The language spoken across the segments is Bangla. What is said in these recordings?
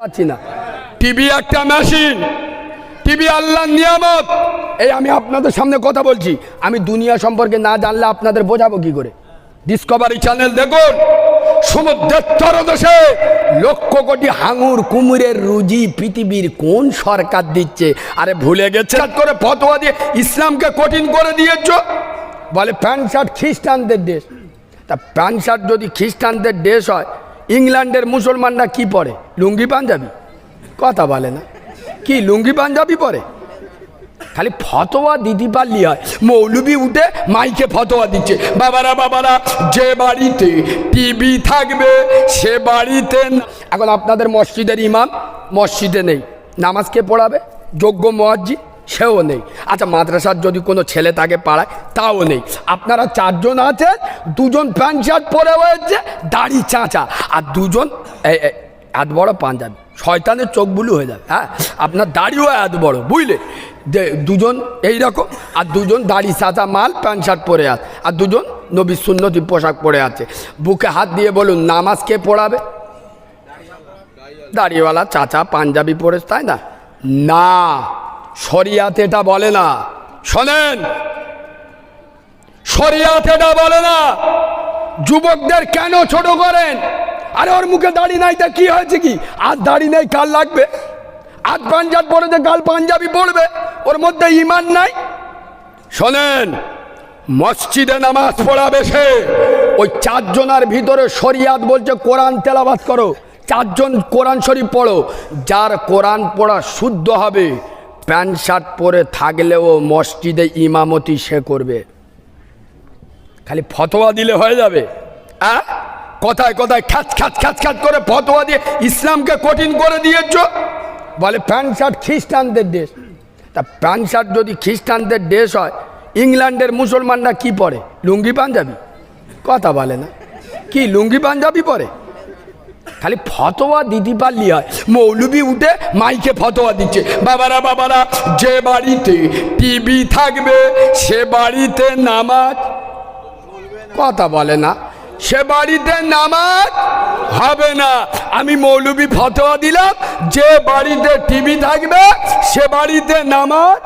পাচ্ছি না। টিভি একটা মেশিন টিভি আল্লাহ নিয়ামত। এই আমি আপনাদের সামনে কথা বলছি। আমি দুনিয়া সম্পর্কে না জানলে আপনাদের বোঝাবো কি করে? ডিসকভারি চ্যানেল দেখুন সমুদ্রের তরদেশে লক্ষ কোটি হাঙুর কুমুরের রুজি পৃথিবীর কোন সরকার দিচ্ছে? আরে ভুলে গেছে? করে ফতোয়া দিয়ে ইসলামকে কঠিন করে দিয়েছ? বলে প্যান্ট শার্ট খ্রিস্টানদের দেশ। তা প্যান্ট শার্ট যদি খ্রিস্টানদের দেশ হয় ইংল্যান্ডের মুসলমানরা কি পরে? লুঙ্গি, পাঞ্জাবি? কথা বলে না। কি, লুঙ্গি, পাঞ্জাবি পরে? খালি ফতোয়া দিতে পারলি হয় মৌলবি উঠে মাইকে ফতোয়া দিচ্ছে। বাবারা বাবারা, যে বাড়িতে টিভি থাকবে, সে বাড়িতে এখন আপনাদের মসজিদের ইমাম, মসজিদে নেই। নামাজকে পড়াবে? যোগ্য মসজিদ? সেও নেই। আচ্ছা মাদ্রাসার যদি কোনো ছেলে তাকে পাড়ায়, তাও নেই। আপনারা চারজন আছেন দুজন প্যান্ট শার্ট পরে হয়েছে দাড়ি চাঁচা। আর দুজন এত বড় পাঞ্জাবি। শয়তানের চোখ বুলু হয়ে যাবে হ্যাঁ? আপনার দাড়িও এত বড়, বুঝলে? যে দুজন এই রকম আর দুজন দাড়ি সাঁচা মাল, প্যান্ট শার্ট পরে আছে, আর দুজন নবী সুন্নতি পোশাক পরে আছে। বুকে হাত দিয়ে বলুন, নামাজ কে পড়াবে? দাড়িওয়ালা চাচা, পাঞ্জাবি পরে, তাই না? না। শরিয়াত এটা বলে না। শোনেন, শরিয়াত এটা বলে না। যুবকদের কেন ছোট করেন? আরে ওর মুখে দাড়ি নাই তা কি হয়েছে কি? আর দাড়ি নেই কাল লাগবে? আজ পাঞ্জাব পড়েছে কাল পাঞ্জাবি পড়বে ওর মধ্যে ইমান নাই? শোনেন, মসজিদে নামাজ পড়াবে সে। ওই চারজনার ভিতরে শরিয়াত বলছে, কোরআন তেলাবাত করো। চারজন কোরআন শরীফ পড়ো। যার কোরআন পড়া শুদ্ধ হবে প্যান্ট শার্ট পরে থাকলেও মসজিদে ইমামতি সে করবে। খালি ফতোয়া দিলে হয়ে যাবে। হ্যাঁ কথায় কথায় খ্যাচ খ্যাচ খ্যাচ খ্যাচ করে ফতোয়া দিয়ে ইসলামকে কঠিন করে দিয়েছ? বলে প্যান্ট শার্ট খ্রিস্টানদের দেশ। তা প্যান্ট শার্ট যদি খ্রিস্টানদের দেশ হয়, ইংল্যান্ডের মুসলমানরা কি পরে? লুঙ্গি পাঞ্জাবি? কথা বলে না। কি, লুঙ্গি পাঞ্জাবি পরে? খালি ফতোয়া দিতে পারলি হয়। মৌলবি উঠে মাইকে ফতোয়া দিচ্ছে। বাবারা বাবারা, যে বাড়িতে টিভি থাকবে, সে বাড়িতে নামাজ কথা বলে না। সে বাড়িতে নামাজ হবে না। আমি মৌলবি ফতোয়া দিলাম, যে বাড়িতে টিভি থাকবে, সে বাড়িতে নামাজ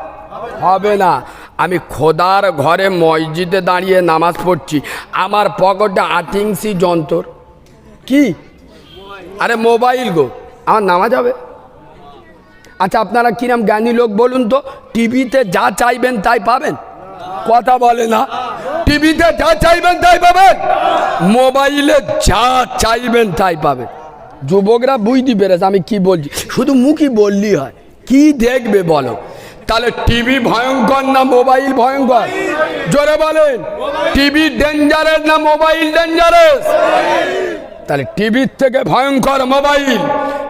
হবে না। আমি খোদার ঘরে মসজিদে দাঁড়িয়ে নামাজ পড়ছি। আমার পকেটে আটিংসি যন্ত্র। কি? আরে মোবাইল গো, আমার নামাজ হবে। আচ্ছা আপনারা কিরম জ্ঞানী লোক বলুন তো? টিভিতে যা চাইবেন তাই পাবেন? কথা বলে না। টিভিতে যা চাইবেন তাই পাবেন। মোবাইলে যা চাইবেন তাই পাবেন। যুবকরা বুঝতে পেরেছে আমি কি বলছি। শুধু মুখই বললি হয়। কি দেখবে বলো? তাহলে টিভি ভয়ঙ্কর না মোবাইল ভয়ঙ্কর? জোরে বলেন। টিভি ডেঞ্জারাস না মোবাইল ডেঞ্জারাস তাহলে টিভির থেকে ভয়ঙ্কর মোবাইল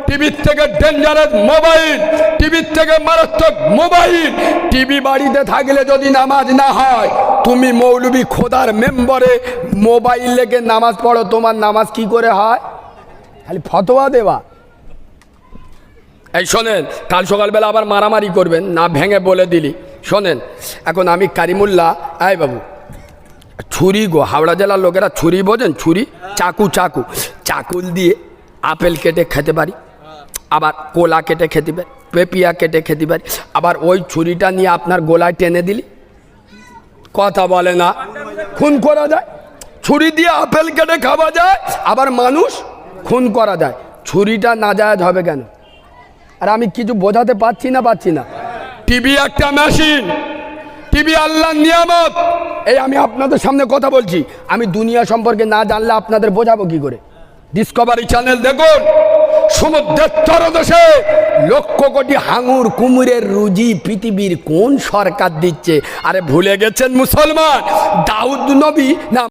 টিভির থেকে ডেঞ্জারাস মোবাইল টিভির থেকে মারাত্মক মোবাইল, টিভি বাড়িতে থাকলে যদি নামাজ না হয়, তুমি মৌলবি খোদার মেম্বরে মোবাইল লেগে নামাজ পড়ো, তোমার নামাজ কি করে হয়? খালি ফতোয়া দেওয়া। এই শোনেন, কাল সকালবেলা আবার মারামারি করবেন, না ভেঙে বলে দিলি। শোনেন, এখন আমি কারিমুল্লাহ আয় বাবু ছুরি গো, হাওড়া জেলার লোকেরা ছুরি বোঝেন? ছুরি, চাকু চাকু। চাকুল দিয়ে আপেল কেটে খেতে পারি, আবার কোলা কেটে খেতে পারি, পেপিয়া কেটে খেতে পারি। আবার ওই ছুরিটা নিয়ে আপনার গোলায় টেনে দিলি। কথা বলে না, খুন করা যায়। ছুরি দিয়ে আপেল কেটে খাওয়া যায়, আবার মানুষ খুন করা যায়। ছুরিটা না যায় হবে কেন? আর আমি কিছু বোঝাতে পারছি না পাচ্ছি না। টিভি একটা মেশিন টিভি আল্লাহ নিয়ামত। এই আমি আপনাদের সামনে কথা বলছি। আমি দুনিয়া সম্পর্কে না জানলে আপনাদের বোঝাবো কি করে? ডিসকভারি চ্যানেল দেখুন, সমুদ্রের তরদেশে লক্ষ কোটি হাঙুর কুমিরের রুজি পৃথিবীর কোন সরকার দিচ্ছে? আরে ভুলে গেছেন মুসলমান, দাউদ নবী না